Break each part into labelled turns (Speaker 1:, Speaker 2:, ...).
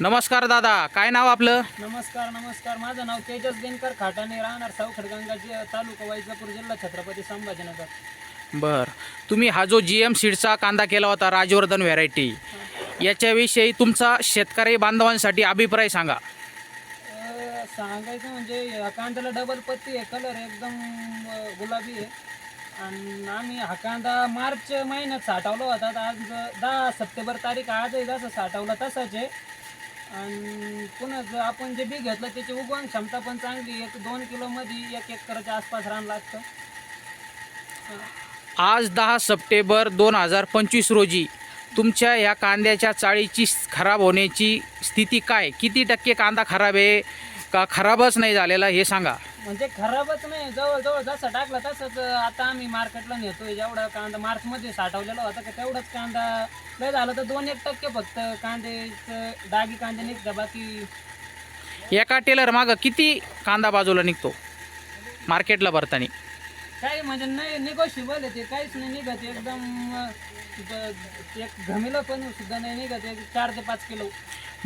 Speaker 1: नमस्कार दादा काय नाव आपलं?
Speaker 2: नमस्कार नमस्कार. माझं नाव तेजस दिनकर खाटाणे राहणार सावखड गंगाजी तालुका वैजापूर जिल्हा छत्रपती संभाजीनगर.
Speaker 1: बर. तुम्ही हा जो जी एम सीडचा कांदा केला होता राजवर्धन व्हेरायटी याच्याविषयी तुमचा शेतकरी बांधवांसाठी अभिप्राय सांगा.
Speaker 2: अं, सांगायचं म्हणजे या कांद्याला डबल पत्ती आहे कलर एकदम अं, गुलाबी आहे. आणि आम्ही हा कांदा मार्च महिन्यात साठवला होता तर आज दहा सप्टेंबर तारीख आजही जसं साठवला तसाच आहे. आणि पुन्हा जर आपण जे बी घेतलं त्याची उगवण क्षमता पण चांगली एक दोन किलोमध्ये एक एकरच्या आसपास रान लागतं.
Speaker 1: आज दहा सप्टेंबर दोन हजार पंचवीस रोजी तुमच्या या कांद्याच्या चाळीची खराब होण्याची स्थिती काय? किती टक्के कांदा खराब आहे? का खराबच नाही झालेला हे सांगा.
Speaker 2: म्हणजे खराबच नाही. जवळजवळ जसं टाकला तसंच आता आम्ही मार्केटला नेतोय. जेवढा कांदा मार्चमध्ये साठवलेला होता का तेवढाच कांदा लय झालं तर दोन एक टक्के फक्त कांद्याचं डागी कांदे निघतं बाकी
Speaker 1: एका टेलर मागं किती कांदा बाजूला निघतो? मार्केटला भरताना.
Speaker 2: काही म्हणजे नाही निगोशिबल आहे ते. काहीच नाही निघत. एकदम एक घमिलं पण सुद्धा नाही निघत. एक चार ते पाच किलो.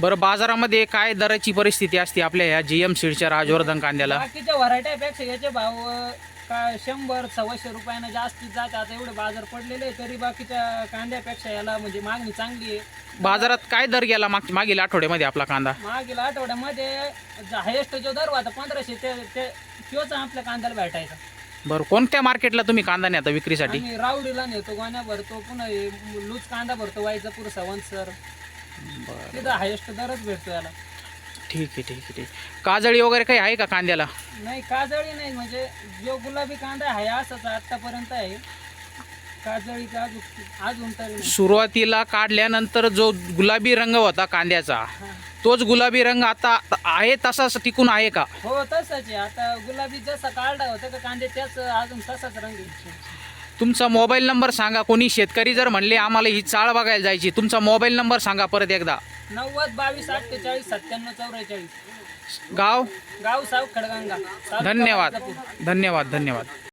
Speaker 1: बरं बाजारामध्ये काय दराची परिस्थिती असते आपल्या ह्या जी एम सीडच्या राजवर्धन कांद्याला?
Speaker 2: बाकीच्या व्हरायटीपेक्षा याचे भाव अं, का शंभर सव्वाशे रुपयानं जास्तीत जास्त आता एवढे बाजार पडलेले आहे, तरी बाकीच्या कांद्यापेक्षा याला म्हणजे मागणी चांगली आहे.
Speaker 1: बाजारात काय दर गेला माग मागील आठवड्यामध्ये आपला कांदा?
Speaker 2: मागील आठवड्यामध्ये हायेस्ट जो दर होता पंधराशे ते ते तोच आपल्या कांद्याला भेटायचा.
Speaker 1: बरं कोणत्या मार्केटला तुम्ही कांदा नेता विक्रीसाठी?
Speaker 2: आम्ही रावडीला नेतो गोण्या भरतो पुन्हा हे लूज कांदा भरतो वायजापूर सवंतसर तिथं हायेस्ट दरच भेटतो याला.
Speaker 1: ठीक आहे ठीक आहे ठीक आहे. काजळी वगैरे काही आहे का कांद्याला?
Speaker 2: नाही काजळी नाही. म्हणजे जो गुलाबी कांदा आहे असाच आतापर्यंत आहे. काजळीचा अजून अजून तरी नाही.
Speaker 1: सुरुवातीला काढल्यानंतर जो गुलाबी रंग होता कांद्याचा
Speaker 2: हा.
Speaker 1: तोच गुलाबी रंग आता आहे तसाच टिकून आहे का?
Speaker 2: हो तसंच आहे. आता गुलाबी जसा काढला होता का कांदे त्याच अजून तसाच रंग आहे.
Speaker 1: तुमचा मोबाईल नंबर सांगा. कोणी शेतकरी जर म्हणले आम्हाला ही चाळ बघायला जायची तुमचा मोबाईल नंबर सांगा परत एकदा.
Speaker 2: नव्वद बावीस अठ्ठेचाळीस सत्त्याण्णव चौवेचाळीस
Speaker 1: गाव?
Speaker 2: गाव साव खडगंगा.
Speaker 1: धन्यवाद. धन्यवाद धन्यवाद.